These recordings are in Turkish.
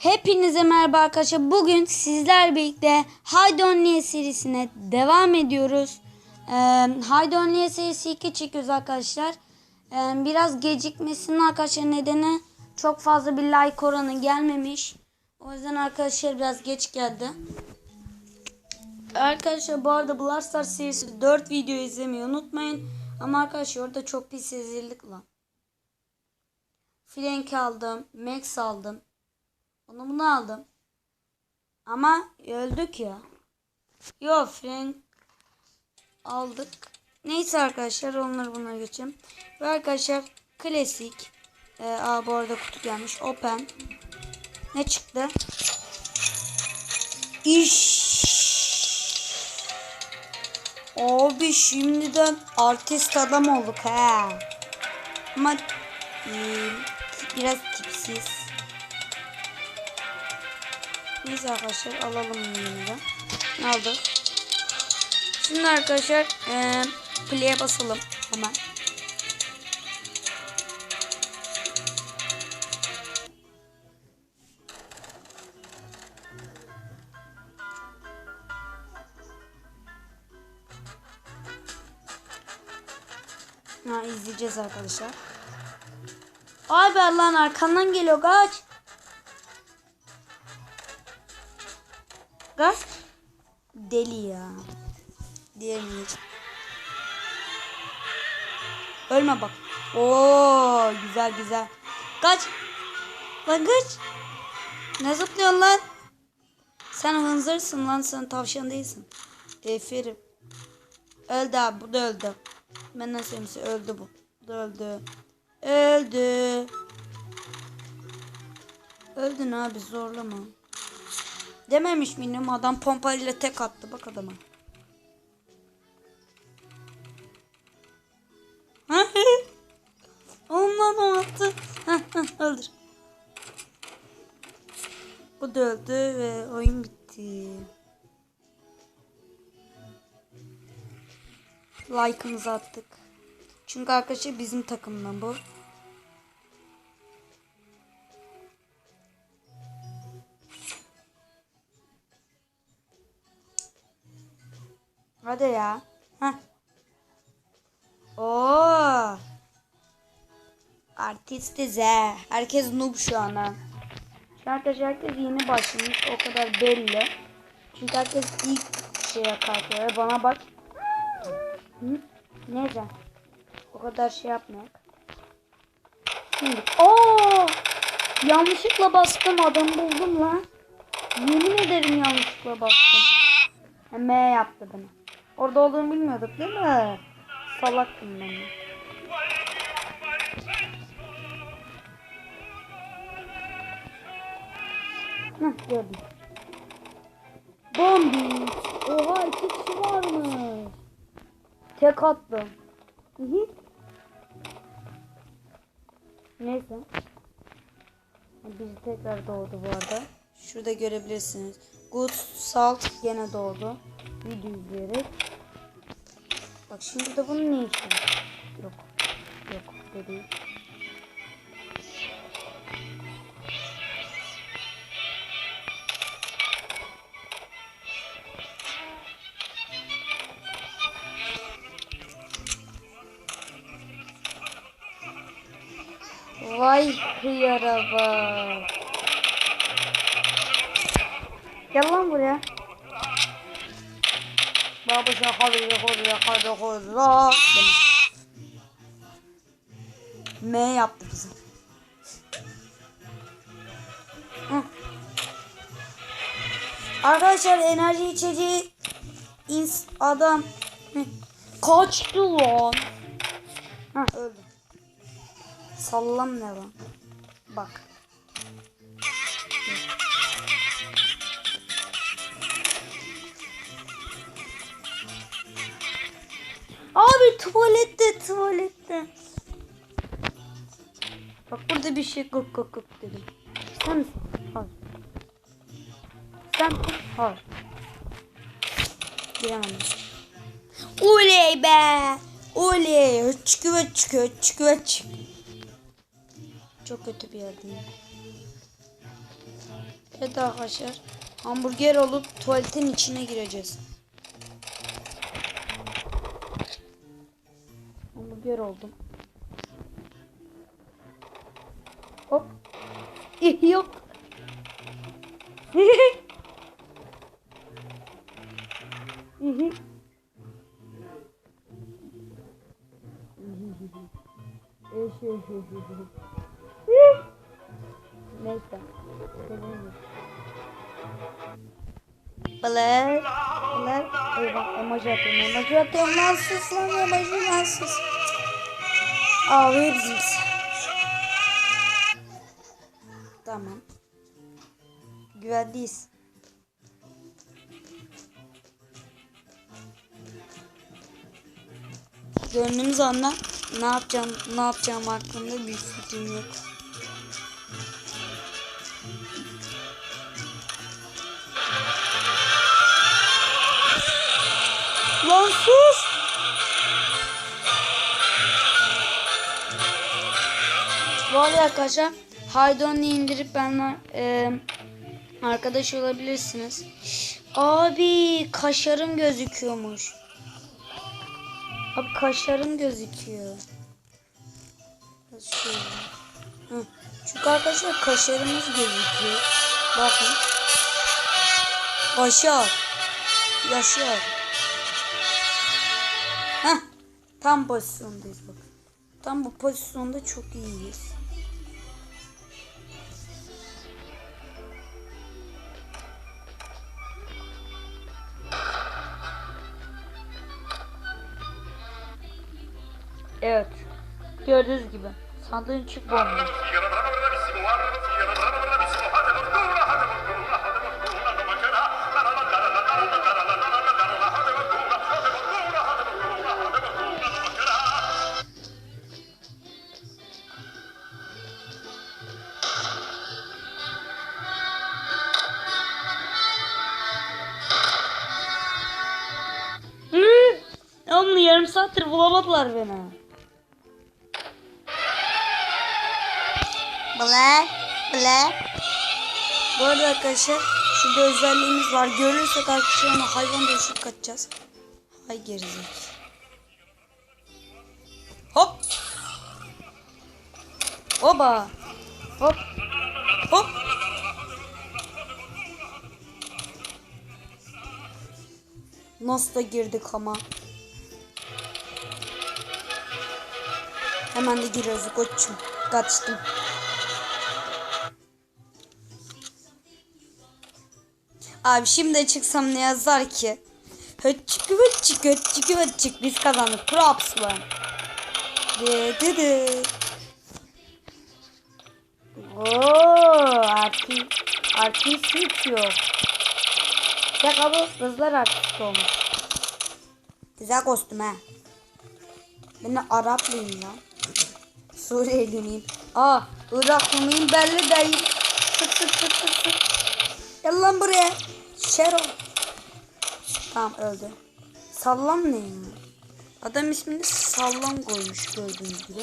Hepinize merhaba arkadaşlar. Bugün sizler birlikte Haydi Onliye serisine devam ediyoruz. Ee, Haydi Onliye serisi 2 çekiyoruz arkadaşlar. Ee, biraz gecikmesinin arkadaşlar nedeni çok fazla bir like oranı gelmemiş. O yüzden arkadaşlar biraz geç geldi. Arkadaşlar bu arada Brawl Stars serisi 4 video izlemeyi unutmayın. Ama arkadaşlar orada çok pis rezillik lan. Frank aldım. Max aldım. Onu bunu aldım. Ama öldük ya. Yo Frank aldık. Neyse arkadaşlar onları bunları geçelim. Ve arkadaşlar klasik. Ee, aa bu arada kutu gelmiş. Open. Ne çıktı? İş. Abi şimdiden artist adam olduk ha. Ama e, biraz tipsiz. Neyse arkadaşlar alalım bunu da. Aldık. Şimdi arkadaşlar e, play'e basalım hemen. Ha izleyeceğiz arkadaşlar. Abi Allah'ın arkandan geliyor. Kaç. Deli ya. Geç. Ölme bak. Oo güzel güzel. Kaç. Lan kaç. Ne zıplıyorsun lan? Sen hınzırsın lan sen tavşan değilsin. Eferim. Öldü abi bu da öldü. Benden sevimsi öldü bu. Bu da öldü. Öldü. Öldün abi zorlama. Dememiş miydim adam pompayla tek attı bak adama. Ondan o attı. Öldür. Bu da öldü ve oyun bitti. Like'ımızı attık. Çünkü arkadaşlar bizim takımdan bu. Hadi ya. Heh. Oo. Artistiz he. Herkes noob şu an Arkadaşlar herkes yeni başlamış. O kadar belli. Çünkü herkes ilk şeye kalkıyor. Bana bak. Hı? Neyse. O kadar şey yapmayak. Şimdi. Oo! Yanlışlıkla bastım. Adam buldum lan. Yemin ederim yanlışlıkla bastım. M yaptı beni. Orada olduğunu bilmiyorduk değil mi? Salaktım ben. Heh gördüm. Bombi. Oha iki kişi varmış. Tek attım. Hı hı. Neyse. Biri tekrar doğdu bu arada. Şurada görebilirsiniz. Good Salt gene doğdu. Video izleyerek. Bak şimdi de bunun ne var? Yok. Yok. Bu. Vay hıyara bak. Gel lan buraya. Baba şaka bir koruya kada koruya. M yaptı bizim. Hı. Arkadaşlar enerji içeceği ins adam kaçtı lan. Ha öldü. Sallam ne lan? Bak. Abi tuvalette tuvalette. Bak burada bir şey kuk kuk kuk dedim. Sen misin? Hayır. Sen Hayır. Bilemedim. Oley be. Oley. Çıkıyor çıkıyor çıkıyor çıkıyor. Çok kötü bir yerdeyim. Evet arkadaşlar. Hamburger olup tuvaletin içine gireceğiz. Hamburger oldum. Hop. İh, Yok. İhi. Neyse. Balık. Balık. Eyvah emoji atıyorum. Emoji atıyorum. Lan sus lan emoji lan Ağlıyor bizimkisi. Tamam. Güvendeyiz. Gördüğümüz anda ne yapacağım ne yapacağım hakkında bir fikrim yok. Lan sus! Arada arkadaşlar Haydon'u indirip benimle e, arkadaş olabilirsiniz. Abi kaşarım gözüküyormuş. Abi kaşarım gözüküyor. Hı. Çünkü arkadaşlar kaşarımız gözüküyor. Bakın. Kaşar. Yaşar. Heh. Tam pozisyondayız bakın. Tam bu pozisyonda çok iyiyiz. Evet. Gördüğünüz gibi. Sandığın çık bomba. Yarım saattir bulamadılar beni. Black, black. Bu arada arkadaşlar şurada özelliğimiz var. Görürsek arkadaşlar ona hayvan dövüşüp kaçacağız. Hay gerizek. Hop. Oba. Hop. Hop. Nasıl da girdik ama. Hemen de giriyoruz koçum. Kaçtım. Abi şimdi çıksam ne yazar ki? Höççük höççük höççük höççük biz kazandık. Props lan. Dı dı dı. Ooo artist hiç yok. Şaka bu kızlar artist olmuş. Güzel kostüm ha. Ben de Araplıyım lan. Suriyeli miyim? Aa Iraklı mıyım belli değil. Sık sık sık sık sık. Gel lan buraya. Şero. Tamam öldü. Sallam neyim? Adam ismini Sallam koymuş gördüğünüz gibi.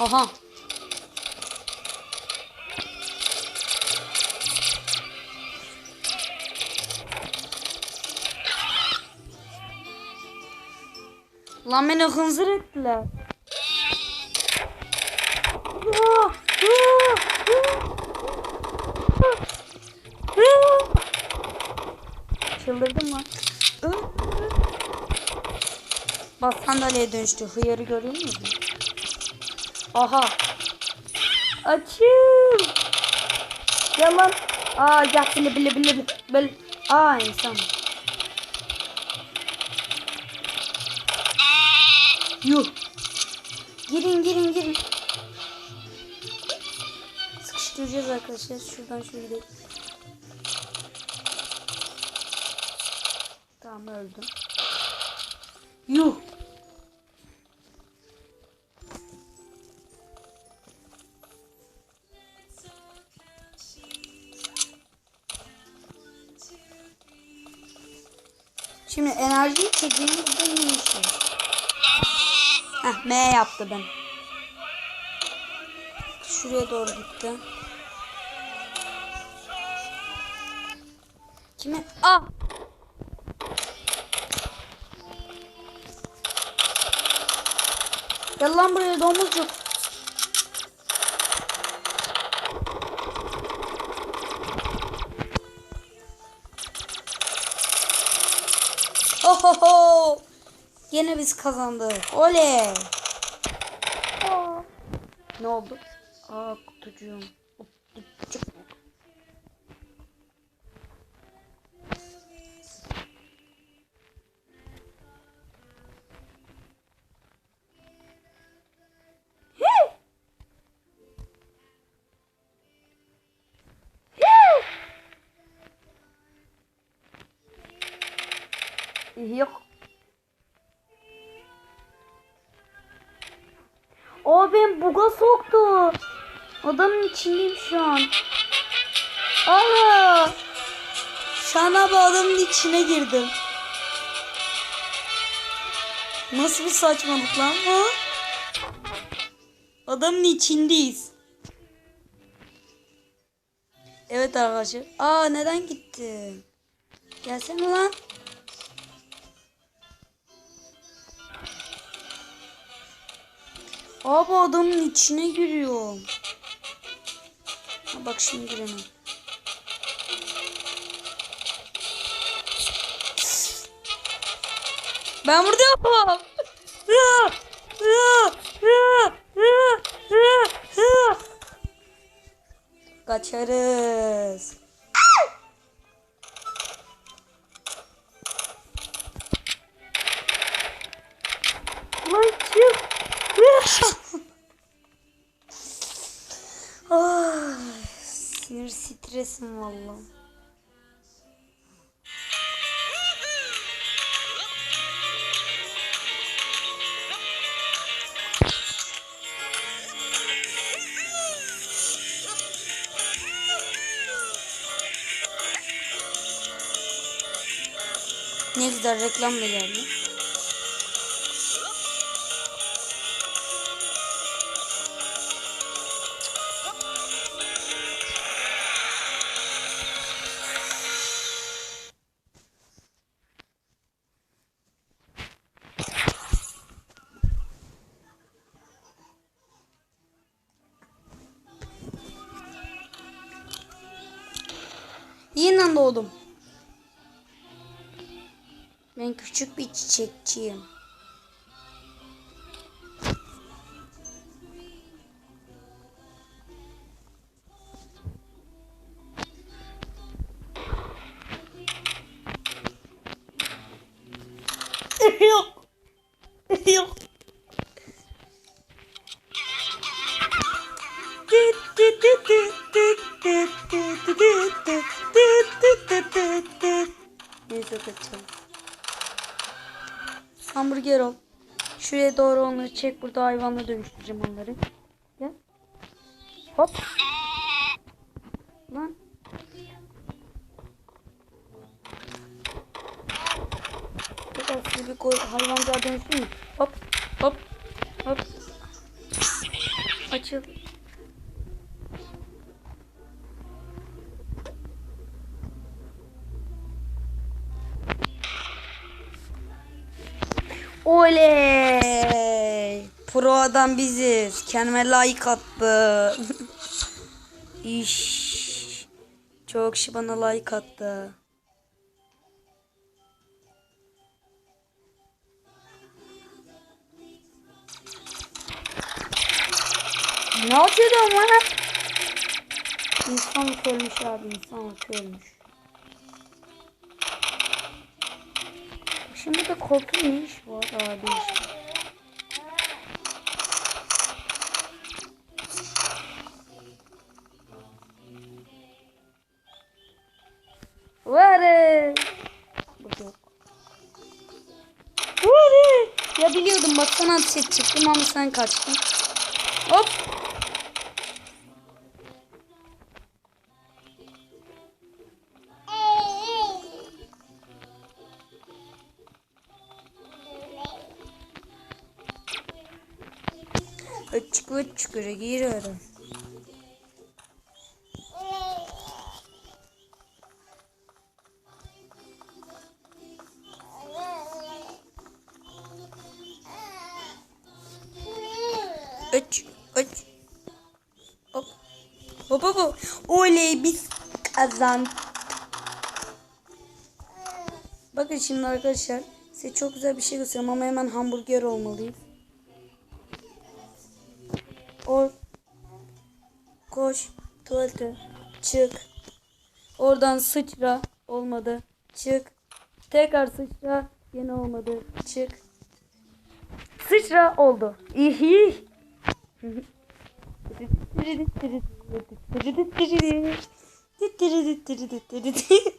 Aha. Lan beni hınzır ettiler. Ah, ah, ah, ah. Çıldırdım lan. Bak sandalyeye dönüştü. Hıyarı görüyor musun? Aha. Açım. Gel lan. Aa gel bile bile bile bile. Aa insan. Yuh. Girin girin girin. Sıkıştıracağız arkadaşlar. Şuradan şöyle. Tamam öldüm. Yuh. Şimdi enerji çekimimizde neymişiz? Heh M yaptı ben. Şuraya doğru gitti. Kime? Ah! Gel lan buraya domuzcuk. Ohoho! Yine biz kazandık. Oley! Ne oldu? Aa kutucuğum. Yok. O ben buga soktu. Adamın içindeyim şu an. Allah. Şu an abi adamın içine girdim. Nasıl bir saçmalık lan bu? Adamın içindeyiz. Evet arkadaşlar. Aa neden gitti? Gelsene lan. Abi adamın içine giriyor. Ha, bak şimdi giremem. Ben burada yapamam. Kaçarız. Sinir stresim valla. Ne güzel reklam da geldi. Yeniden doğdum. Ben küçük bir çiçekçiyim. Çek. Burada hayvanla dönüştüreceğim onları. Gel. Hop. Lan. Tekrar sizi bir koy, hayvancağa dönüştür mü? Hop. Hop. Hop. Açıl. Pro adam biziz. Kendime like attı. İş. Çok kişi bana like attı. Ne yapıyordun bana? İnsanlık ölmüş abi insanlık ölmüş. Şimdi de iş var abi işte. Sana ateş edecektim ama sen kaçtın. Hop. Çukur çukura giriyorum. Aç. Hop. Hop hop hop. Oley biz kazandık. Bakın şimdi arkadaşlar size çok güzel bir şey göstereyim ama hemen hamburger olmalıyız. O koş tuvalete çık. Oradan sıçra olmadı. Çık. Tekrar sıçra yine olmadı. Çık. Sıçra oldu. İyi. Ne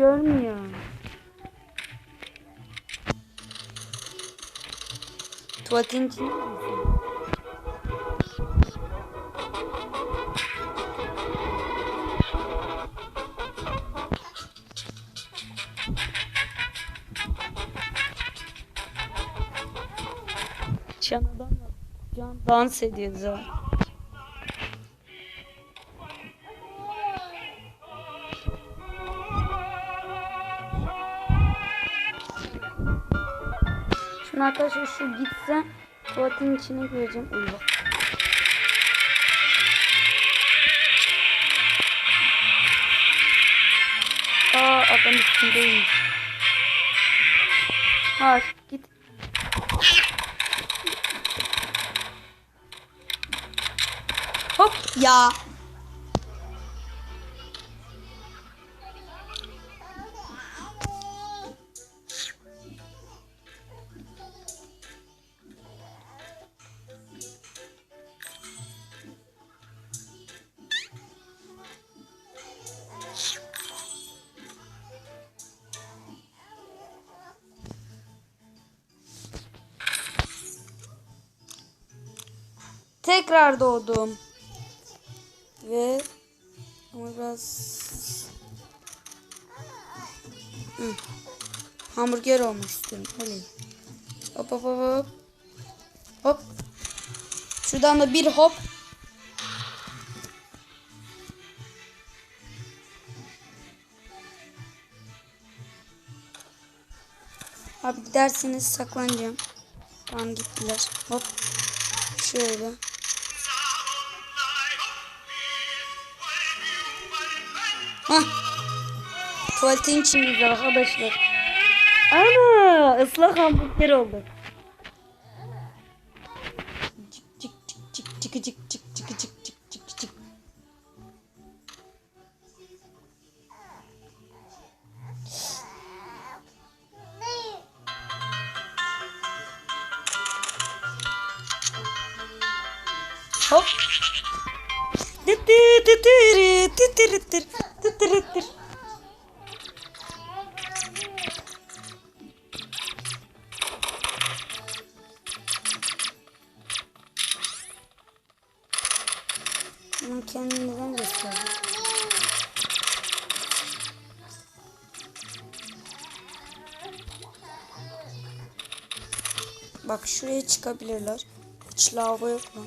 görmüyor. Tuvaletin içinde? Can Can dans ediyor. Şimdi arkadaşlar şu gitse tuvaletin içine gireceğim. Eyvah. Aa adam üstündeymiş. Hayır git. Hop ya. Tekrar doğdum. Ve ama biraz Hı. hamburger olmak istiyorum. Öyle. Hop hop hop hop. Hop. Şuradan da bir hop. Abi giderseniz saklanacağım. Tamam gittiler. Hop. Şöyle. Hah. Tuvaletin içindeyiz arkadaşlar. Ana ıslak hamburger oldu. Kendimden gösterdim. Bak şuraya çıkabilirler. Hiç lavabo yok lan.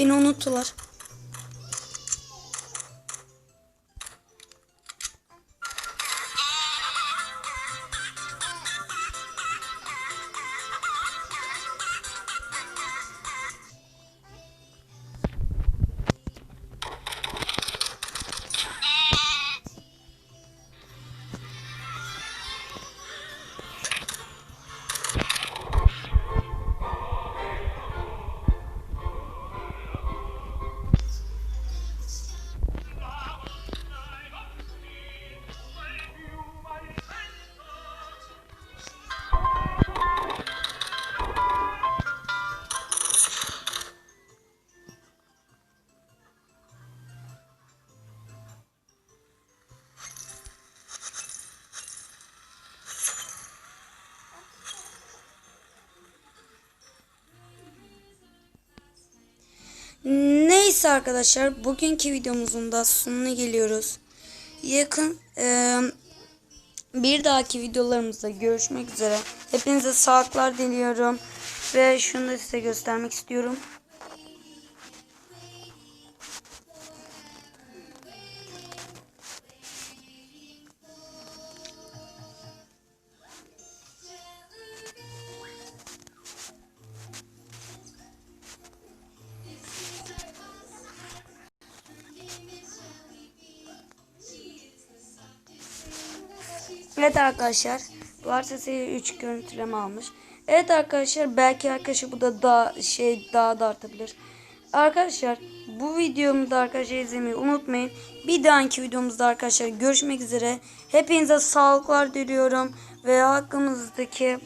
Beni unuttular. Neyse arkadaşlar bugünkü videomuzun da sonuna geliyoruz. Yakın eee, bir dahaki videolarımızda görüşmek üzere. Hepinize sağlıklar diliyorum. Ve şunu da size göstermek istiyorum. Evet arkadaşlar. Varsayı 3 görüntüleme almış. Evet arkadaşlar belki arkadaşlar bu da daha şey daha da artabilir. Arkadaşlar bu videomu da arkadaşlar izlemeyi unutmayın. Bir dahaki videomuzda arkadaşlar görüşmek üzere. Hepinize sağlıklar diliyorum. Ve hakkımızdaki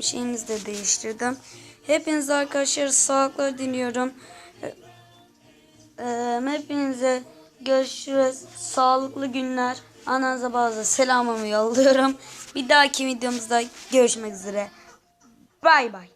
şeyimizi de değiştirdim. Hepinize arkadaşlar sağlıklar diliyorum. Eee, hepinize görüşürüz. Sağlıklı günler. Ananıza bazı selamımı yolluyorum. Bir dahaki videomuzda görüşmek üzere. Bay bay.